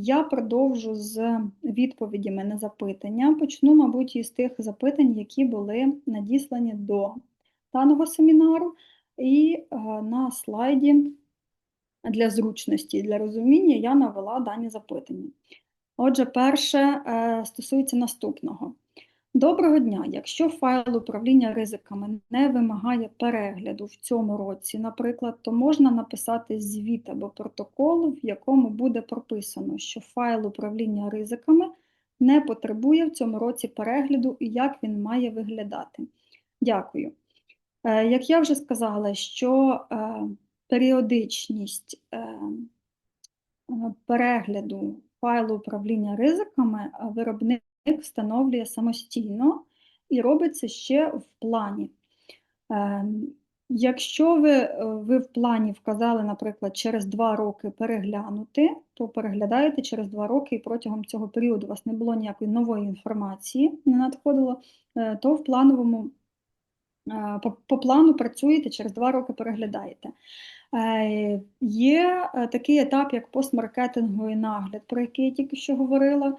Я продовжу з відповідями на запитання. Почну, мабуть, із тих запитань, які були надіслані до даного семінару, і е, на слайді для зручності, для розуміння я навела дані запитання. Отже, перше е, стосується наступного. Доброго дня! Якщо файл управління ризиками не вимагає перегляду в цьому році, наприклад, то можна написати звіт або протокол, в якому буде прописано, що файл управління ризиками не потребує в цьому році перегляду і як він має виглядати. Дякую. Е, як я вже сказала, що е, періодичність е, перегляду файлу управління ризиками виробник встановлює самостійно і робить це ще в плані. Ем, якщо ви е, ви в плані вказали, наприклад, через два роки переглянути, то переглядаєте через два роки і протягом цього періоду у вас не було ніякої нової інформації, не надходило, е, то в плановому е, по, по плану працюєте, через два роки переглядаєте. Є такий етап, як постмаркетинговий нагляд, про який я тільки що говорила.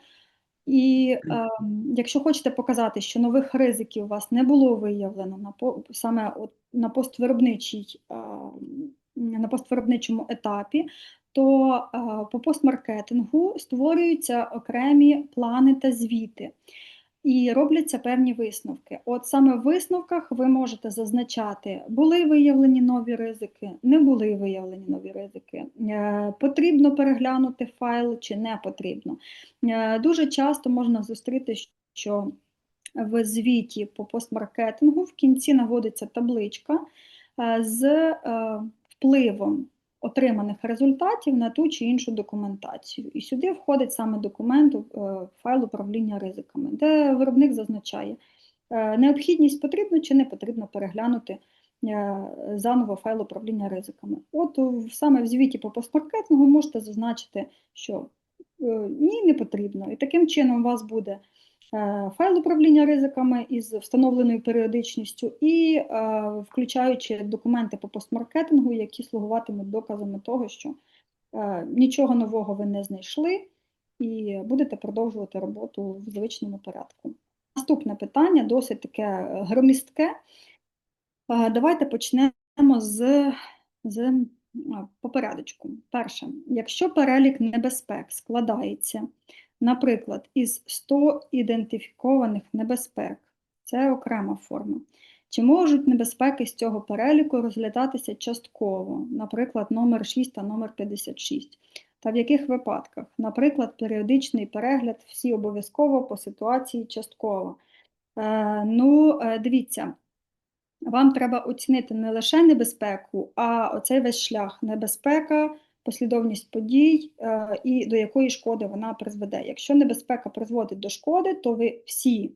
І е, якщо хочете показати, що нових ризиків у вас не було виявлено на саме от, на поствиробничій, е, на поствиробничому етапі, то е, по постмаркетингу створюються окремі плани та звіти і робляться певні висновки. От саме в висновках ви можете зазначати, були виявлені нові ризики, не були виявлені нові ризики, е, потрібно переглянути файл чи не потрібно. Е, дуже часто можна зустріти, що в звіті по постмаркетингу в кінці наводиться табличка е, з впливом отриманих результатів на ту чи іншу документацію. І сюди входить саме документ е, файл управління ризиками, де виробник зазначає, е, необхідність потрібно чи не потрібно переглянути е, заново файл управління ризиками. От саме в звіті по постмаркетингу можете зазначити, що ні, не потрібно. І таким чином у вас буде файл управління ризиками із встановленою періодичністю і е, включаючи документи по постмаркетингу, які слугуватимуть доказами того, що е, нічого нового ви не знайшли, і будете продовжувати роботу в звичному порядку. Наступне питання досить таке громістке. Давайте почнемо з, з по. Перше, якщо перелік небезпек складається Наприклад, із 100 ідентифікованих небезпек це окрема форма. Чи можуть небезпеки з цього переліку розглядатися частково, наприклад, номер 6 та номер 56? Та в яких випадках? Наприклад, періодичний перегляд всі обов'язково по ситуації частково. Е, Ну, е, дивіться, вам треба оцінити не лише небезпеку, а оцей весь шлях небезпека послідовність подій е, і до якої шкоди вона призведе. Якщо небезпека призводить до шкоди, то ви всі е,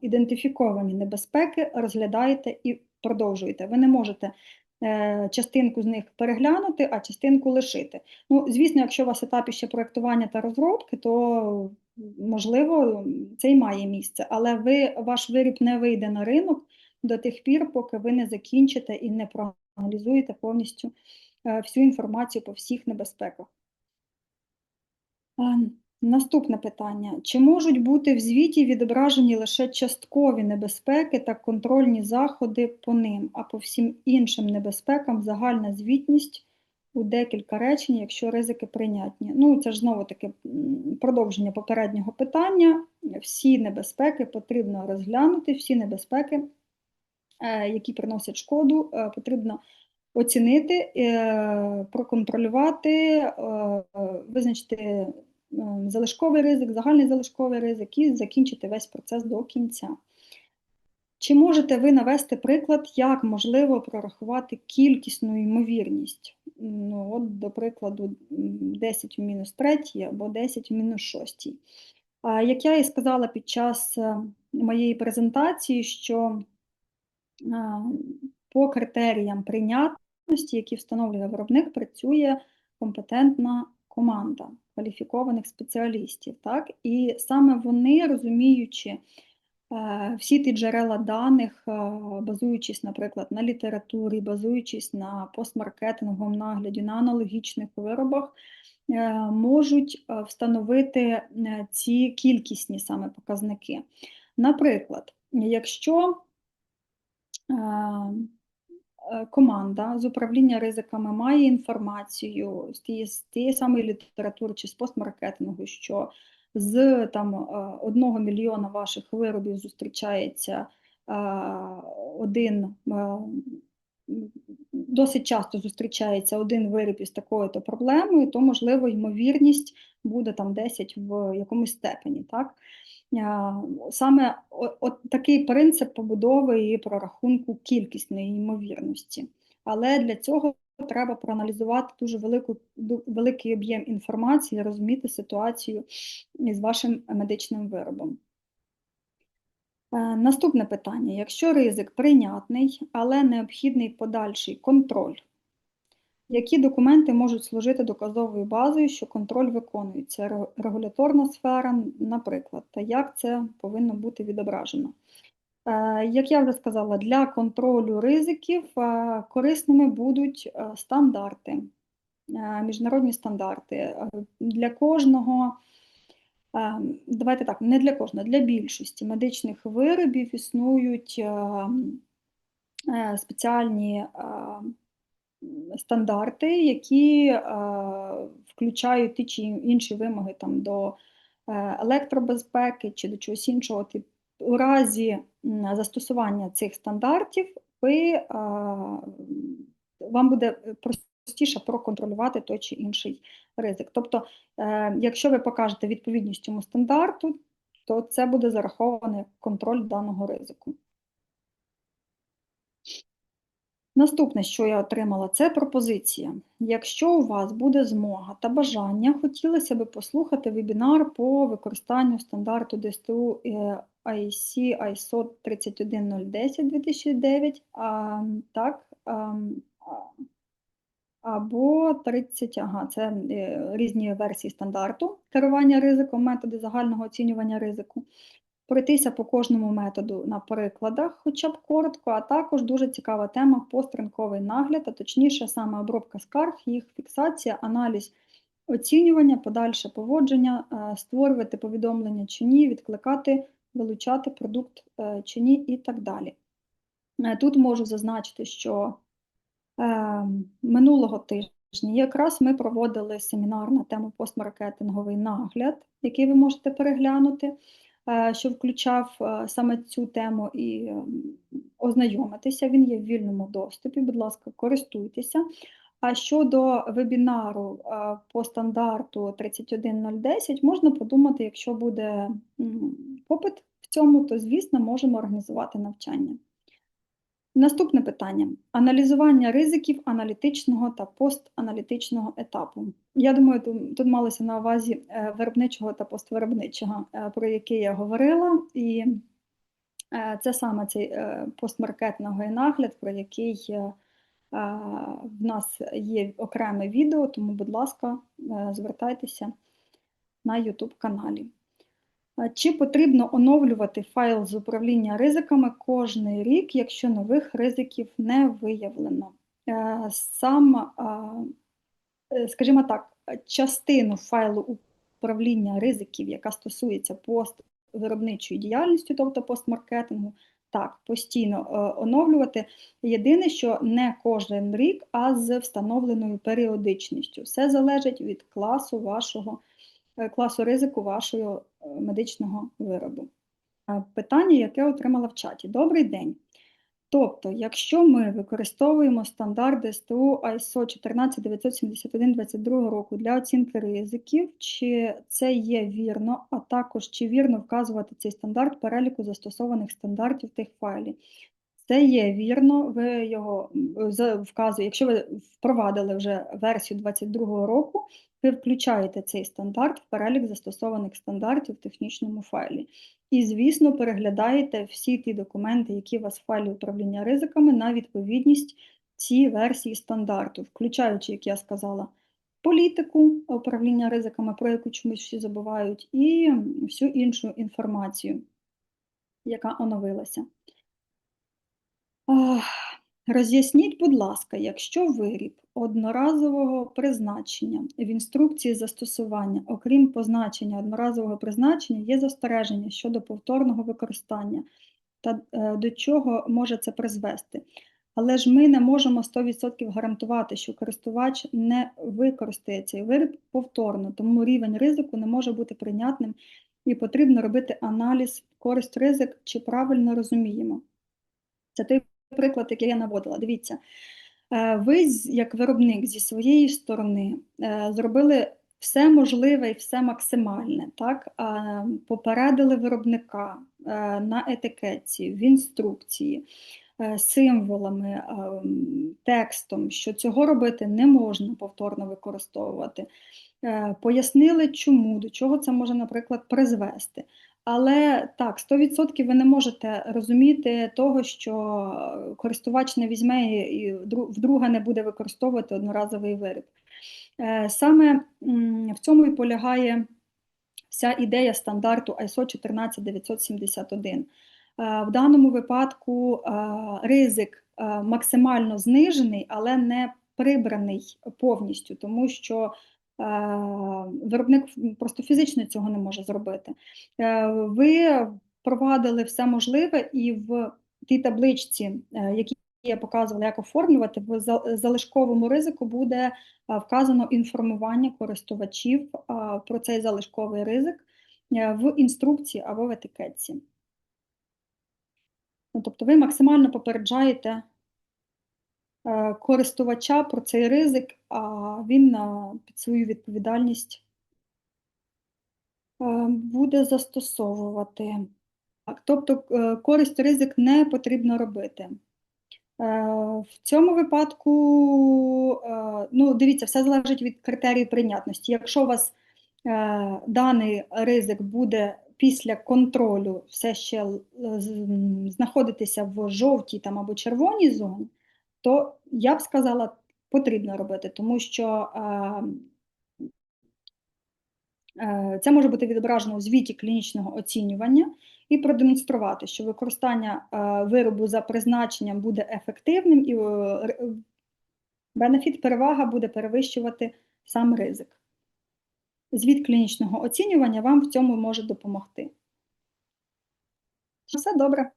ідентифіковані небезпеки розглядаєте і продовжуєте. Ви не можете е, частинку з них переглянути, а частинку лишити. Ну, Звісно, якщо у вас етапі ще проєктування та розробки, то можливо це й має місце, але ви, ваш виріб не вийде на ринок до тих пір, поки ви не закінчите і не проаналізуєте повністю. Е, всю інформацію по всіх небезпеках. Е, наступне питання: чи можуть бути в звіті відображені лише часткові небезпеки та контрольні заходи по ним, а по всім іншим небезпекам загальна звітність у декілька речень, якщо ризики прийнятні? Ну, це ж знову таки продовження попереднього питання. Всі небезпеки потрібно розглянути, всі небезпеки, е, які приносять шкоду, потрібно оцінити, е, проконтролювати, е, визначити е, залишковий ризик, загальний залишковий ризик і закінчити весь процес до кінця. Чи можете ви навести приклад, як можливо прорахувати кількісну ймовірність? Ну, от, До прикладу, 10 в мінус 3 або 10 в мінус 6. Як я і сказала під час моєї презентації, що по критеріям прийнятності, які встановлює виробник, працює компетентна команда кваліфікованих спеціалістів. Так? І саме вони, розуміючи е, всі ті джерела даних, е, базуючись, наприклад, на літературі, базуючись на постмаркетинговому нагляді, на аналогічних виробах, е, можуть встановити ці кількісні саме показники. Наприклад, якщо команда з управління ризиками має інформацію з тієї, з тієї самої літератури чи з постмаркетингу, що з там е, одного мільйона ваших виробів зустрічається е, один. е, Досить часто зустрічається один виріб із такою-то проблемою, то можливо ймовірність буде там 10 в якомусь степені. Так? Саме от такий принцип побудови і прорахунку кількісної ймовірності. Але для цього треба проаналізувати дуже велику, великий об'єм інформації, розуміти ситуацію із вашим медичним виробом. Е, Наступне питання: якщо ризик прийнятний, але необхідний подальший контроль, які документи можуть служити доказовою базою, що контроль виконується? Регуляторна сфера, наприклад, та як це повинно бути відображено? Е, Як я вже сказала, для контролю ризиків е, корисними будуть е, стандарти, міжнародні стандарти. Для кожного, давайте так, не для кожного, для більшості медичних виробів існують спеціальні стандарти, які е, включають ті чи інші вимоги там, до е, електробезпеки чи до чогось іншого. У разі застосування цих стандартів ви, е, вам буде простіше проконтролювати той чи інший ризик. Тобто, якщо ви покажете відповідність цьому стандарту, то це буде зараховано контроль даного ризику. Наступне, що я отримала, це пропозиція. Якщо у вас буде змога та бажання, хотілося б послухати вебінар по використанню стандарту ДСТУ IC ISO 31010 2009, а, так, а, або 30, ага, це е, різні версії стандарту керування ризиком, методи загального оцінювання ризику пройтися по кожному методу на прикладах, хоча б коротко, а також дуже цікава тема постринковий нагляд, а точніше саме обробка скарг, їх фіксація, аналіз оцінювання, подальше поводження, е, створювати повідомлення чи ні, відкликати, вилучати продукт е, чи ні і так далі. Е, Тут можу зазначити, що минулого тижня якраз ми проводили семінар на тему постмаркетинговий нагляд, який ви можете переглянути. Е, що включав е, саме цю тему і ем, ознайомитися. Він є в вільному доступі, будь ласка, користуйтеся. А щодо вебінару е, по стандарту 31010, можна подумати, якщо буде попит в цьому, то, звісно, можемо організувати навчання. Наступне питання: аналізування ризиків аналітичного та постаналітичного етапу. Я думаю, тут, малося на увазі е, виробничого та поствиробничого, е, про який я говорила, і е, це саме цей постмаркетинговий нагляд, про який в нас є окреме відео, тому, будь ласка, звертайтеся на YouTube каналі. Чи потрібно оновлювати файл з управління ризиками кожний рік, якщо нових ризиків не виявлено? Е, Сам, е, скажімо так, частину файлу управління ризиків, яка стосується поствиробничої діяльності, тобто постмаркетингу, так, постійно е, оновлювати. Єдине, що не кожен рік, а з встановленою періодичністю. Все залежить від класу вашого класу ризику вашого е, медичного виробу. Е, Питання, яке отримала в чаті. Добрий день. Тобто, якщо ми використовуємо стандарт ДСТУ ISO 14971 22 року для оцінки ризиків, чи це є вірно, а також чи вірно вказувати цей стандарт переліку застосованих стандартів тих файлів? Це є вірно, ви його вказуєте, якщо ви впровадили вже версію 22 року, ви включаєте цей стандарт в перелік застосованих стандартів в технічному файлі. І, звісно, переглядаєте всі ті документи, які у вас в файлі управління ризиками, на відповідність цій версії стандарту, включаючи, як я сказала, політику управління ризиками, про яку чомусь всі забувають, і всю іншу інформацію, яка оновилася. Роз'ясніть, будь ласка, якщо виріб одноразового призначення в інструкції застосування, окрім позначення одноразового призначення, є застереження щодо повторного використання та е, до чого може це призвести. Але ж ми не можемо 100% гарантувати, що користувач не використає цей виріб повторно, тому рівень ризику не може бути прийнятним і потрібно робити аналіз користь ризик, чи правильно розуміємо. Це той приклад, який я наводила. Дивіться, е, ви, як виробник, зі своєї сторони е, зробили все можливе і все максимальне, так? попередили виробника е, на етикетці, в інструкції. Символами, текстом, що цього робити не можна повторно використовувати. Пояснили, чому, до чого це може, наприклад, призвести. Але так, 100% ви не можете розуміти того, що користувач не візьме і вдруге не буде використовувати одноразовий виріб. Е, саме в цьому і полягає вся ідея стандарту ISO 14971. Е, в даному випадку е, ризик максимально знижений, але не прибраний повністю, тому що Виробник просто фізично цього не може зробити. Е, ви провадили все можливе, і в тій табличці, е, які я показувала, як оформлювати, в залишковому ризику буде вказано інформування користувачів про цей залишковий ризик е, в інструкції або в етикетці. Ну, Тобто ви максимально попереджаєте Е, користувача про цей ризик, а він під свою відповідальність е, буде застосовувати. Тобто е, користь ризик не потрібно робити. В цьому випадку, ну, дивіться, все залежить від критерії прийнятності. Якщо у вас даний ризик буде після контролю все ще знаходитися в жовтій там, або червоній зоні, то я б сказала, потрібно робити, тому що е, це може бути відображено у звіті клінічного оцінювання і продемонструвати, що використання е, виробу за призначенням буде ефективним і е, бенефіт перевага буде перевищувати сам ризик. Звіт клінічного оцінювання вам в цьому може допомогти. Все добре.